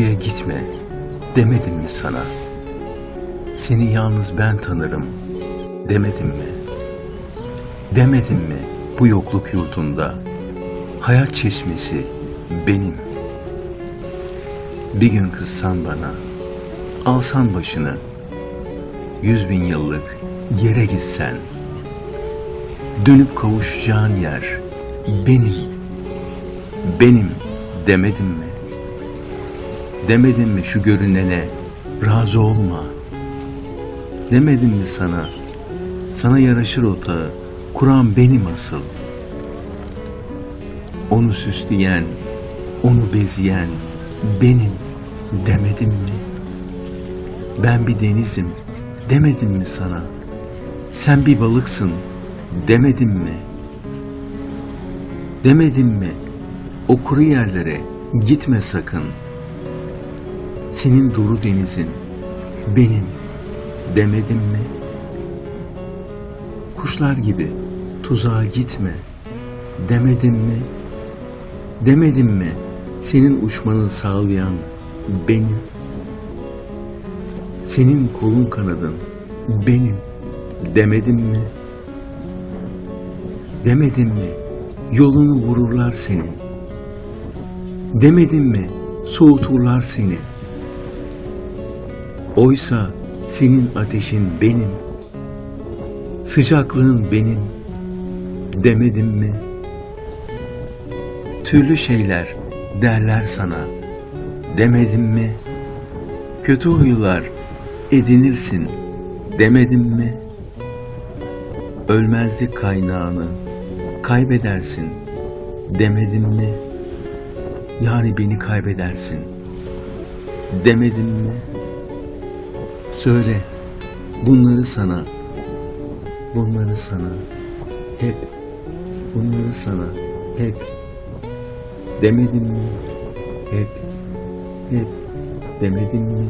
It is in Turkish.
gitme demedim mi sana? Seni yalnız ben tanırım demedim mi? Demedim mi bu yokluk yurdunda hayat çeşmesi benim? Bir gün kızsan bana, alsan başını, yüz bin yıllık yere gitsen, dönüp kavuşacağın yer benim, benim demedim mi? Demedim mi şu görünene razı olma? Demedim mi sana, sana yaraşır otağı, Kur'an benim asıl. Onu süsleyen, onu bezleyen benim demedim mi? Ben bir denizim demedim mi sana? Sen bir balıksın demedim mi? Demedim mi? O kuru yerlere gitme sakın. Senin duru denizin benim demedim mi? Kuşlar gibi tuzağa gitme demedim mi? Demedim mi? Senin uçmanı sağlayan benim. Senin kolun kanadın benim demedim mi? Demedim mi? Yolunu vururlar senin. Demedim mi? Soğuturlar seni. Oysa senin ateşin benim. Sıcaklığın benim. Demedim mi? Türlü şeyler derler sana. Demedim mi? Kötü huylar edinirsin. Demedim mi? Ölmezlik kaynağını kaybedersin. Demedim mi? Yani beni kaybedersin. Demedim mi? Söyle, bunları sana, bunları sana, hep, bunları sana, hep, demedim mi? Hep, hep, demedim mi?